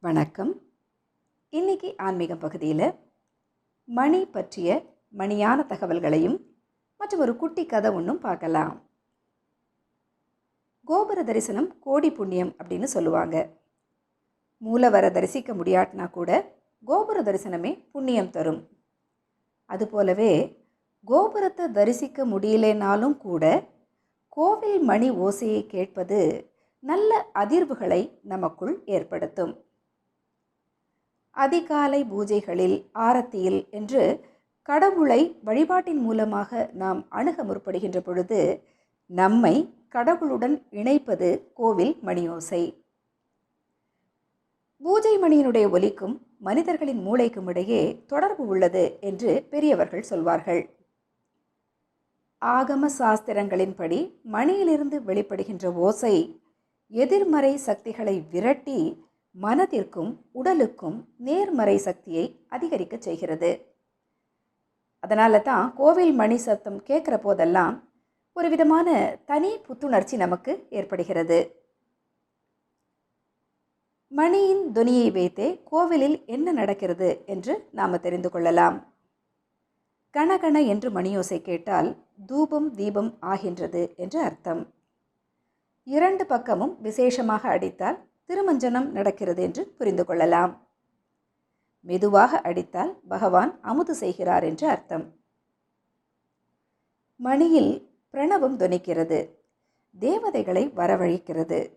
வணக்கம். இன்னைக்கு ஆன்மீகம் பகுதியில் மணி பற்றிய மணியான தகவல்களையும் மற்றும் ஒரு குட்டி கதை ஒன்றும் பார்க்கலாம். கோபுர தரிசனம் கோடி புண்ணியம் அப்படின்னு சொல்லுவாங்க. மூலவரை தரிசிக்க முடியாட்டினா கூட கோபுர தரிசனமே புண்ணியம் தரும். அதுபோலவே கோபுரத்தை தரிசிக்க முடியலைனாலும் கூட கோவில் மணி ஓசையை கேட்பது நல்ல அதிர்வுகளை நமக்குள் ஏற்படுத்தும். அதிகாலை பூஜைகளில் ஆரத்தியில் என்று கடவுளை வழிபாட்டின் மூலமாக நாம் அணுக முற்படுகின்ற பொழுது நம்மை கடவுளுடன் இணைப்பது கோவில் மணியோசை. பூஜை மணியினுடைய ஒலிக்கும் மனிதர்களின் மூளைக்கும் இடையே தொடர்பு உள்ளது என்று பெரியவர்கள் சொல்வார்கள். ஆகம சாஸ்திரங்களின்படி மணியிலிருந்து வெளிப்படுகின்ற ஓசை எதிர்மறை சக்திகளை விரட்டி மனதிற்கும் உடலுக்கும் நேர்மறை சக்தியை அதிகரிக்க செய்கிறது. அதனால தான் கோவில் மணி சத்தம் கேட்குற போதெல்லாம் ஒரு விதமான தனி புத்துணர்ச்சி நமக்கு ஏற்படுகிறது. மணியின் துனியை வைத்தே கோவிலில் என்ன நடக்கிறது என்று நாம் தெரிந்து கொள்ளலாம். கணகண என்று மணியோசை கேட்டால் தூபம் தீபம் ஆகின்றது என்று அர்த்தம். இரண்டு பக்கமும் விசேஷமாக அடித்தால் திருமஞ்சனம் நடக்கிறது என்று புரிந்து கொள்ளலாம். மெதுவாக அடித்தால் பகவான் அமுது செய்கிறார் என்று அர்த்தம். மணியில் பிரணவம் துணிக்கிறது. தேவதைகளை வரவழைக்கிறது.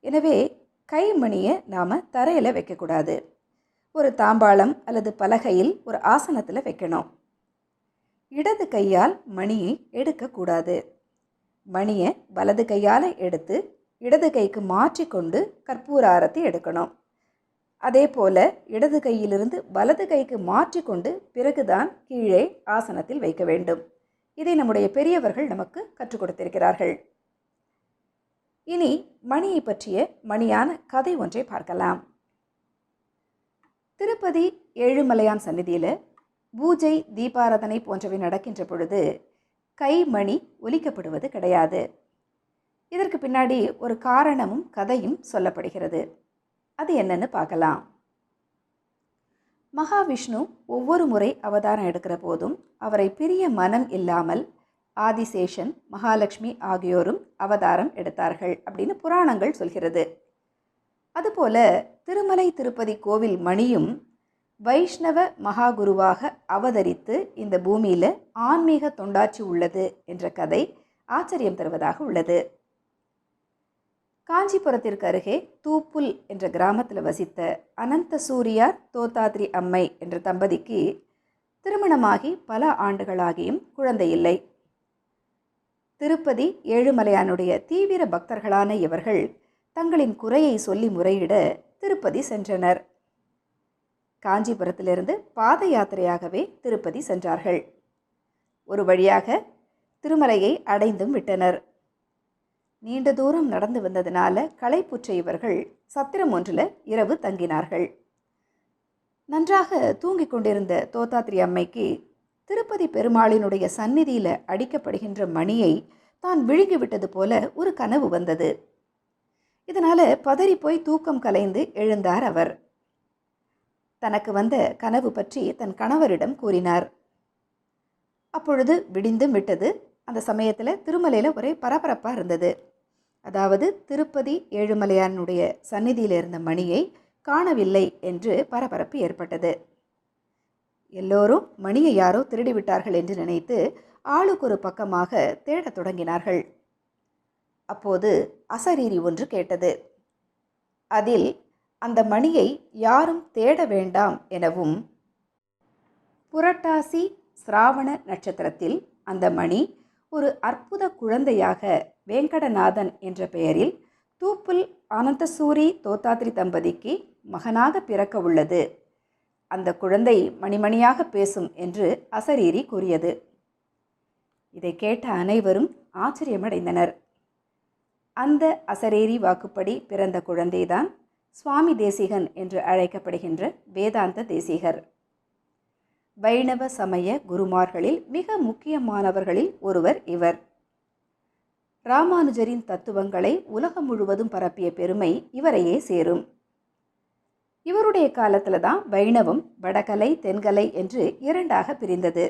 எனவே கைமணியை நாம் தரையில் வைக்கக்கூடாது. ஒரு தாம்பாளம் அல்லது பலகையில் ஒரு ஆசனத்தில் வைக்கணும். இடது கையால் மணியை எடுக்கக்கூடாது. மணியை வலது கையால் எடுத்து இடது கைக்கு மாற்றிக்கொண்டு கற்பூர ஆரத்தி எடுக்கணும். அதே போல் இடது கையிலிருந்து வலது கைக்கு மாற்றிக்கொண்டு பிறகுதான் கீழே ஆசனத்தில் வைக்க வேண்டும். இதை நம்முடைய பெரியவர்கள் நமக்கு கற்றுக் கொடுத்திருக்கிறார்கள். இனி மணியை பற்றிய மணியான கதை ஒன்றை பார்க்கலாம். திருப்பதி ஏழுமலையான் சந்நிதியில் பூஜை தீபாராதனை போன்றவை நடக்கின்ற பொழுது கைமணி ஒலிக்கப்படுவது கிடையாது. இதற்கு பின்னாடி ஒரு காரணமும் கதையும் சொல்லப்படுகிறது. அது என்னன்னு பார்க்கலாம். மகாவிஷ்ணு ஒவ்வொரு முறை அவதாரம் எடுக்கிற போதும் அவரை பிரிய மனம் இல்லாமல் ஆதிசேஷன் மகாலட்சுமி ஆகியோரும் அவதாரம் எடுத்தார்கள் அப்படின்னு புராணங்கள் சொல்கிறது. அதுபோல திருமலை திருப்பதி கோவில் மணியும் வைஷ்ணவ மகாகுருவாக அவதரித்து இந்த பூமியில் ஆன்மீக தொண்டாட்சி உள்ளது என்ற கதை ஆச்சரியம் தருவதாக உள்ளது. காஞ்சிபுரத்திற்கு அருகே தூப்புல் என்ற கிராமத்தில் வசித்த அனந்த சூரியார் தோத்தாத்ரி அம்மை என்ற தம்பதிக்கு திருமணமாகி பல ஆண்டுகளாகியும் குழந்தை இல்லை. திருப்பதி ஏழுமலையானுடைய தீவிர பக்தர்களான இவர்கள் தங்களின் குறையை சொல்லி முறையிட திருப்பதி சென்றனர். காஞ்சிபுரத்திலிருந்து பாத யாத்திரையாகவே திருப்பதி சென்றார்கள். ஒரு வழியாக திருமலையை அடைந்தும் விட்டனர். நீண்ட தூரம் நடந்து வந்ததினால களைப்புற்ற இவர்கள் சத்திரம் ஒன்றில் இரவு தங்கினார்கள். நன்றாக தூங்கிக் கொண்டிருந்த தோத்தாத்ரி அம்மைக்கு திருப்பதி பெருமாளினுடைய சந்நிதியில் அடிக்கப்படுகின்ற மணியை தான் விழுங்கிவிட்டது போல ஒரு கனவு வந்தது. இதனால் பதறி போய் தூக்கம் கலைந்து எழுந்தார் அவர். தனக்கு வந்த கனவு பற்றி தன் கணவரிடம் கூறினார். அப்பொழுது விடிந்தும் விட்டது. அந்த சமயத்தில் திருமலையில் ஒரே பரபரப்பாக இருந்தது. அதாவது திருப்பதி ஏழுமலையானுடைய சந்நிதியில் இருந்த மணியை காணவில்லை என்று பரபரப்பு ஏற்பட்டது. எல்லோரும் மணியை யாரோ திருடிவிட்டார்கள் என்று நினைத்து ஆளுக்கு ஒரு பக்கமாக தேடத் தொடங்கினார்கள். அப்போது அசரீரி ஒன்று கேட்டது. அதில் அந்த மணியை யாரும் தேட வேண்டாம் எனவும் புரட்டாசி சிராவண நட்சத்திரத்தில் அந்த மணி ஒரு அற்புத குழந்தையாக வேங்கடநாதன் என்ற பெயரில் தூப்புல் அனந்தசூரி தோத்தாத்ரி தம்பதிக்கு மகனாக பிறக்க உள்ளது. அந்த குழந்தை மணிமணியாக பேசும் என்று அசரீரி கூறியது. இதை கேட்ட அனைவரும் ஆச்சரியமடைந்தனர். அந்த அசரேரி வாக்குப்படி பிறந்த குழந்தைதான் சுவாமி தேசிகன் என்று அழைக்கப்படுகின்ற வேதாந்த தேசிகர். வைணவ சமய குருமார்களில் மிக முக்கியமானவர்களில் ஒருவர் இவர். ராமானுஜரின் தத்துவங்களை உலகம் முழுவதும் பரப்பிய பெருமை இவரையே சேரும். இவருடைய காலத்தில் தான் வைணவம் வடகலை தென்கலை என்று இரண்டாக பிரிந்தது.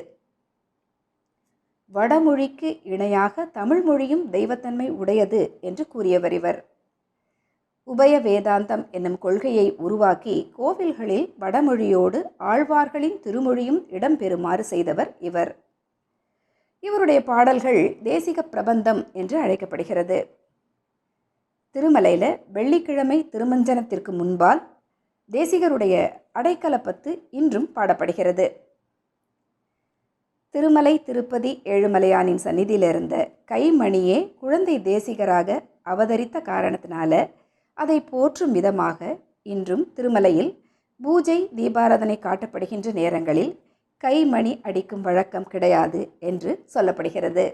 வடமொழிக்கு இணையாக தமிழ் மொழியும் தெய்வத்தன்மை உடையது என்று கூறியவர் இவர். உபய வேதாந்தம் என்னும் கொள்கையை உருவாக்கி கோவில்களில் வடமொழியோடு ஆழ்வார்களின் திருமொழியும் இடம்பெறுமாறு செய்தவர் இவர். இவருடைய பாடல்கள் தேசிக பிரபந்தம் என்று அழைக்கப்படுகிறது. திருமலையில் வெள்ளிக்கிழமை திருமஞ்சனத்திற்கு முன்பால் தேசிகருடைய அடைக்கலப்பத்து இன்றும் பாடப்படுகிறது. திருமலை திருப்பதி ஏழுமலையானின் சந்நிதியிலிருந்த கைமணியே குழந்தை தேசிகராக அவதரித்த காரணத்தினால அதை போற்றும் விதமாக இன்றும் திருமலையில் பூஜை தீபாராதனை காட்டப்படுகின்ற நேரங்களில் கைமணி அடிக்கும் வழக்கம் கிடையாது என்று சொல்லப்படுகிறது.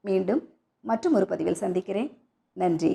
மீண்டும் மற்றும் ஒரு பதிவில் சந்திக்கிறேன். நன்றி.